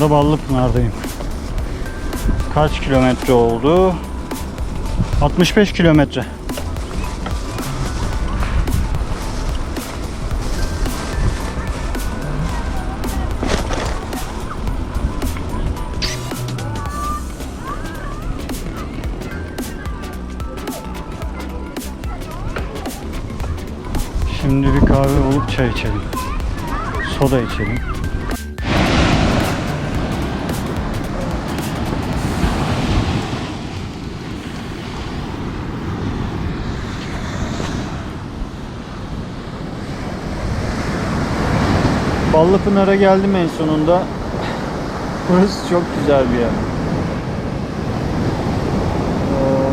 Sonunda Ballıpınar'dayım. Kaç kilometre oldu? 65 kilometre. Şimdi bir kahve olup çay içelim. Soda içelim. Ballıpınar'a geldim en sonunda. Burası çok güzel bir yer. Ee,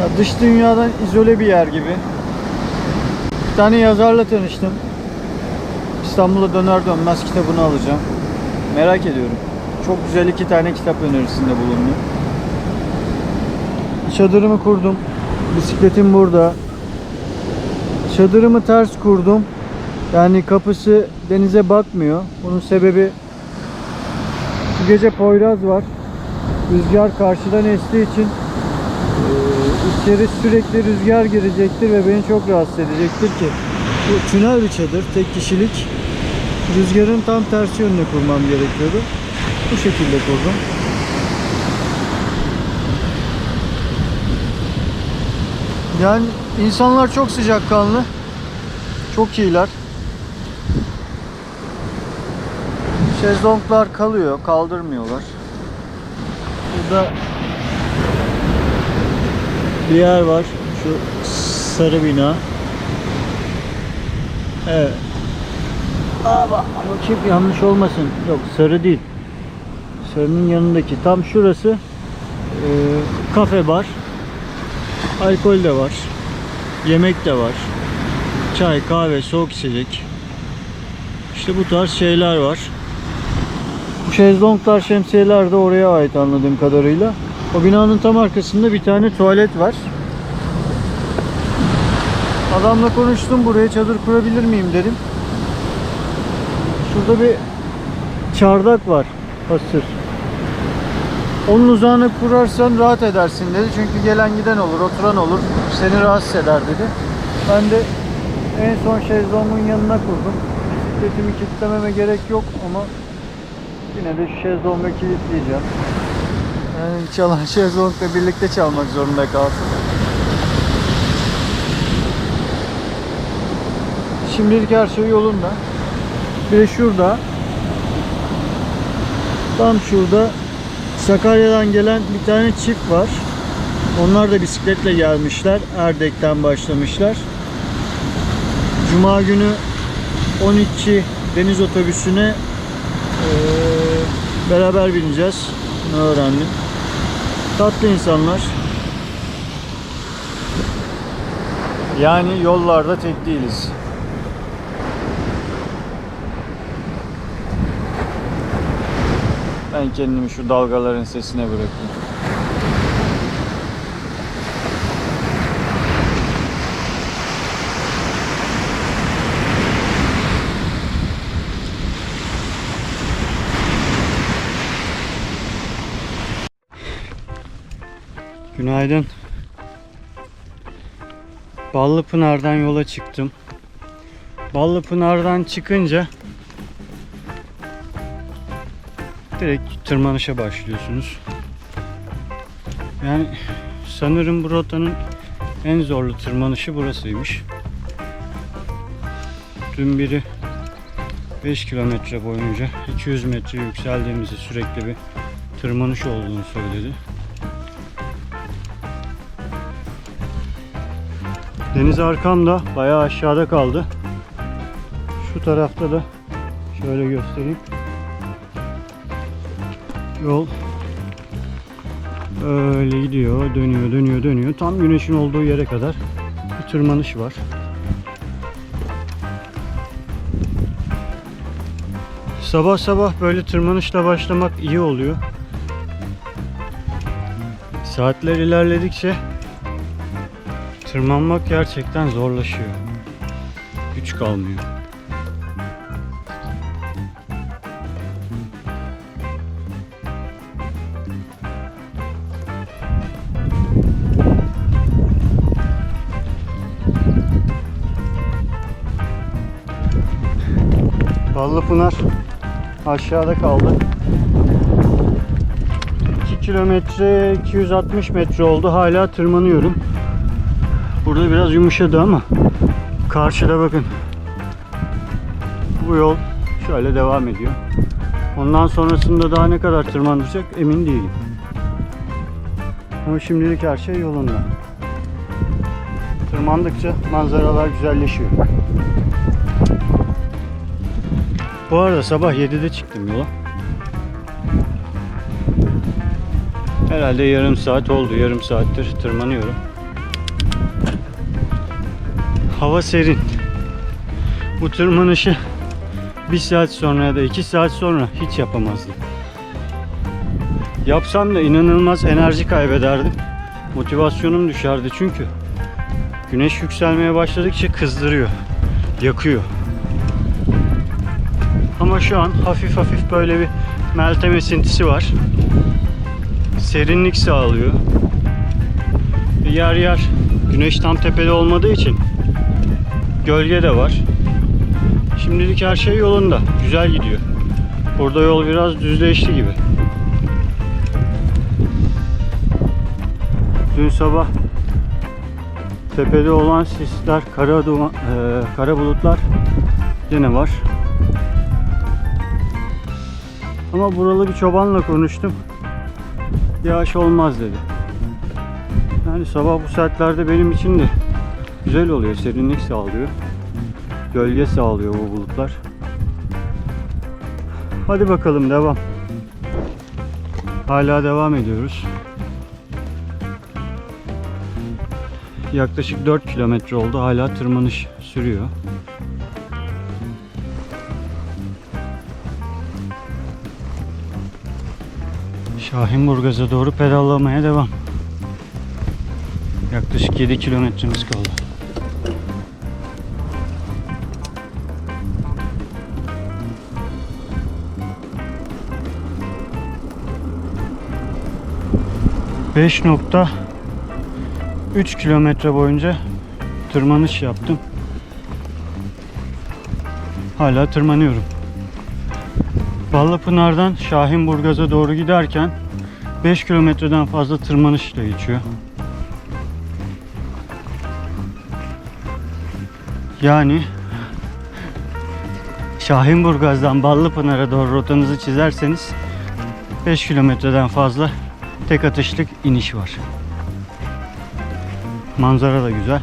Ya dış dünyadan izole bir yer gibi. Bir tane yazarla tanıştım. İstanbul'a döner dönmez kitabını alacağım. Merak ediyorum. Çok güzel iki tane kitap önerisinde bulundu. Çadırımı kurdum. Bisikletim burada. Çadırımı ters kurdum. Yani kapısı denize bakmıyor. Bunun sebebi bu gece Poyraz var. Rüzgar karşıdan estiği için ee, içeri sürekli rüzgar girecektir ve beni çok rahatsız edecektir ki bu tünel bir çadır tek kişilik rüzgarın tam tersi yönüne kurmam gerekiyordu bu şekilde kurdum yani insanlar çok sıcakkanlı çok iyiler şezlonglar kalıyor kaldırmıyorlar burada bir yer var. Şu sarı bina. Evet. Bak, bakayım yanlış olmasın. Yok sarı değil. Sarının yanındaki. Tam şurası e, kafe bar. Alkol de var. Yemek de var. Çay, kahve, soğuk içecek. İşte bu tarz şeyler var. Bu şezlonglar, şemsiyeler de oraya ait anladığım kadarıyla. O binanın tam arkasında bir tane tuvalet var. Adamla konuştum buraya çadır kurabilir miyim dedim. Şurada bir çardak var. Hasır. Onun uzağına kurarsan rahat edersin dedi. Çünkü gelen giden olur, oturan olur. Seni rahatsız eder dedi. Ben de en son şezlongun yanına kurdum. Bisikletimi kilitlememe gerek yok ama yine de şu şezlongu kilitleyeceğim. Yani çalan şezlongla birlikte çalmak zorunda kalsın. Şimdilik her şey yolunda. Bir de şurada tam şurada Sakarya'dan gelen bir tane çift var. Onlar da bisikletle gelmişler. Erdek'ten başlamışlar. Cuma günü 12 deniz otobüsüne beraber bineceğiz. Bunu öğrendim. Tatlı insanlar. Yani yollarda tek değiliz. Ben kendimi şu dalgaların sesine bırakayım. Günaydın. Ballıpınar'dan yola çıktım. Ballıpınar'dan çıkınca direkt tırmanışa başlıyorsunuz. Yani sanırım bu rotanın en zorlu tırmanışı burasıymış. Dün biri 5 kilometre boyunca 200 metre yükseldiğimizde sürekli bir tırmanış olduğunu söyledi. Deniz arkamda bayağı aşağıda kaldı. Şu tarafta da şöyle göstereyim. Yol öyle gidiyor, dönüyor, dönüyor, dönüyor. Tam güneşin olduğu yere kadar bir tırmanış var. Sabah sabah böyle tırmanışla başlamak iyi oluyor. Saatler ilerledikçe tırmanmak gerçekten zorlaşıyor. Güç kalmıyor. Ballıpınar aşağıda kaldı. 2 kilometre 260 metre oldu. Hala tırmanıyorum. Burada biraz yumuşadı ama karşıda bakın. Bu yol şöyle devam ediyor. Ondan sonrasında daha ne kadar tırmanacak emin değilim. Ama şimdilik her şey yolunda. Tırmandıkça manzaralar güzelleşiyor. Bu arada sabah 7'de çıktım yola. Herhalde yarım saat oldu. Yarım saattir tırmanıyorum. Hava serin. Bu tırmanışı bir saat sonra ya da iki saat sonra hiç yapamazdım. Yapsam da inanılmaz enerji kaybederdim. Motivasyonum düşerdi çünkü güneş yükselmeye başladıkça kızdırıyor, yakıyor. Ama şu an hafif hafif böyle bir meltem esintisi var. Serinlik sağlıyor. Yer yer güneş tam tepede olmadığı için gölge de var. Şimdilik her şey yolunda. Güzel gidiyor. Burada yol biraz düzleşti gibi. Dün sabah tepede olan sisler, kara, duman, e, kara bulutlar yine var. Ama buralı bir çobanla konuştum. Yağış olmaz dedi. Yani sabah bu saatlerde benim için de güzel oluyor. Serinlik sağlıyor. Gölge sağlıyor bu bulutlar. Hadi bakalım devam. Hala devam ediyoruz. Yaklaşık 4 kilometre oldu. Hala tırmanış sürüyor. Şahinburgaz'a doğru pedallamaya devam. Yaklaşık 7 kilometremiz kaldı. Beş nokta 3 kilometre boyunca tırmanış yaptım. Hala tırmanıyorum. Ballıpınar'dan Şahinburgaz'a doğru giderken 5 kilometreden fazla tırmanışla geçiyor. Yani Şahinburgaz'dan Ballıpınar'a doğru rotanızı çizerseniz 5 kilometreden fazla tek atışlık iniş var. Manzara da güzel.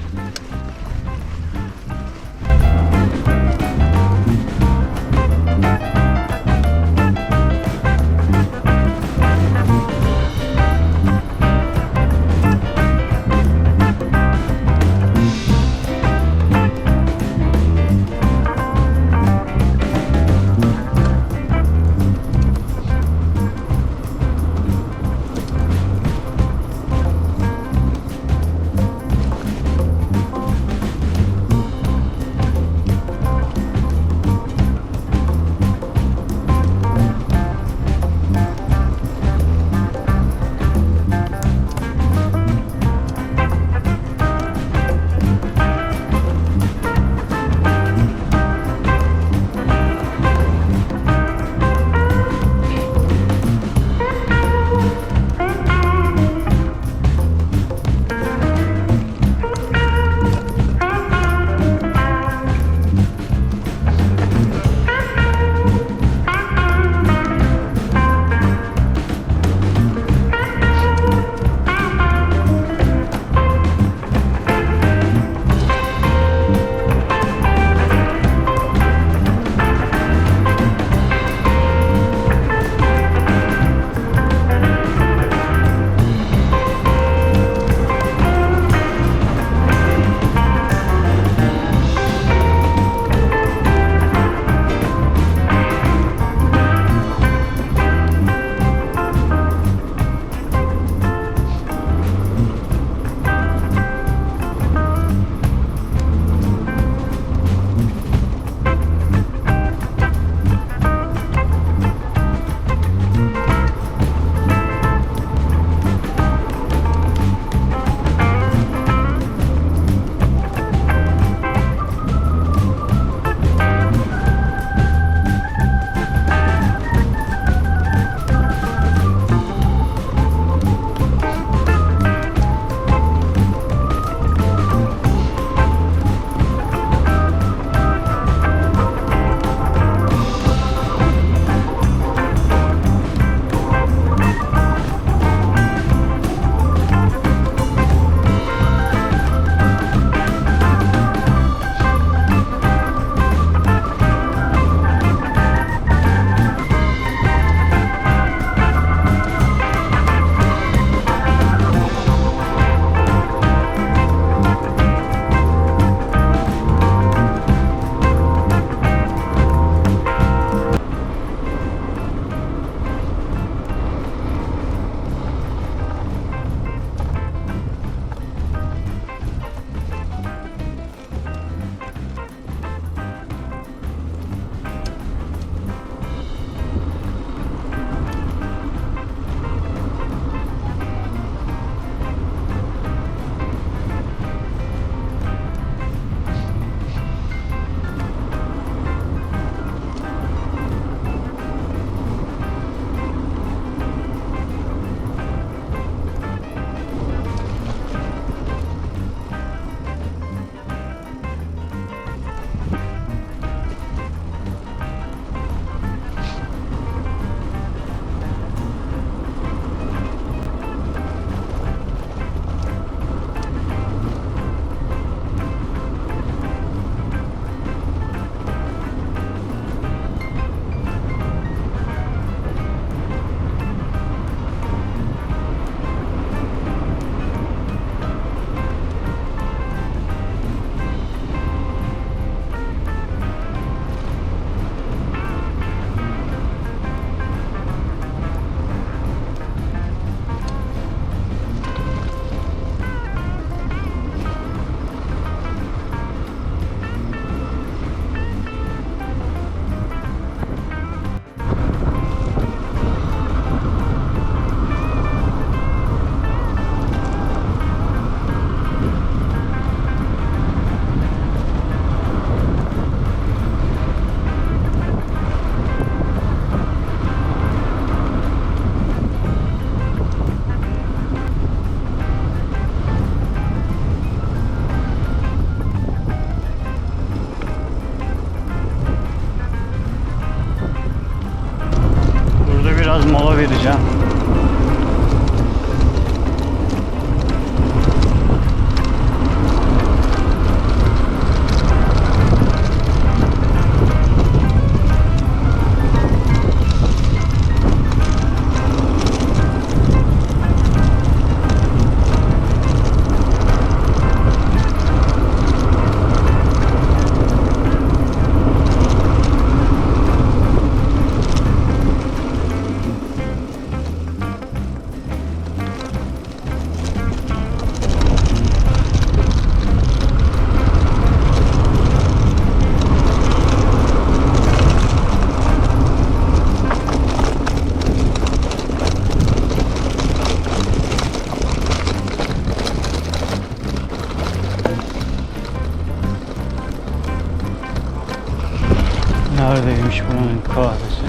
Neredeymiş buranın kahvesi?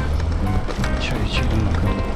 Çay içelim bakalım.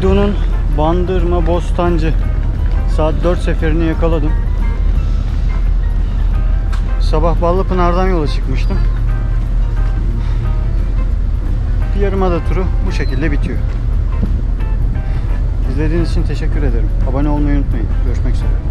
Fido'nun Bandırma Bostancı saat 4 seferini yakaladım. Sabah Ballıpınar'dan yola çıkmıştım. Bir yarımada turu bu şekilde bitiyor. İzlediğiniz için teşekkür ederim. Abone olmayı unutmayın. Görüşmek üzere.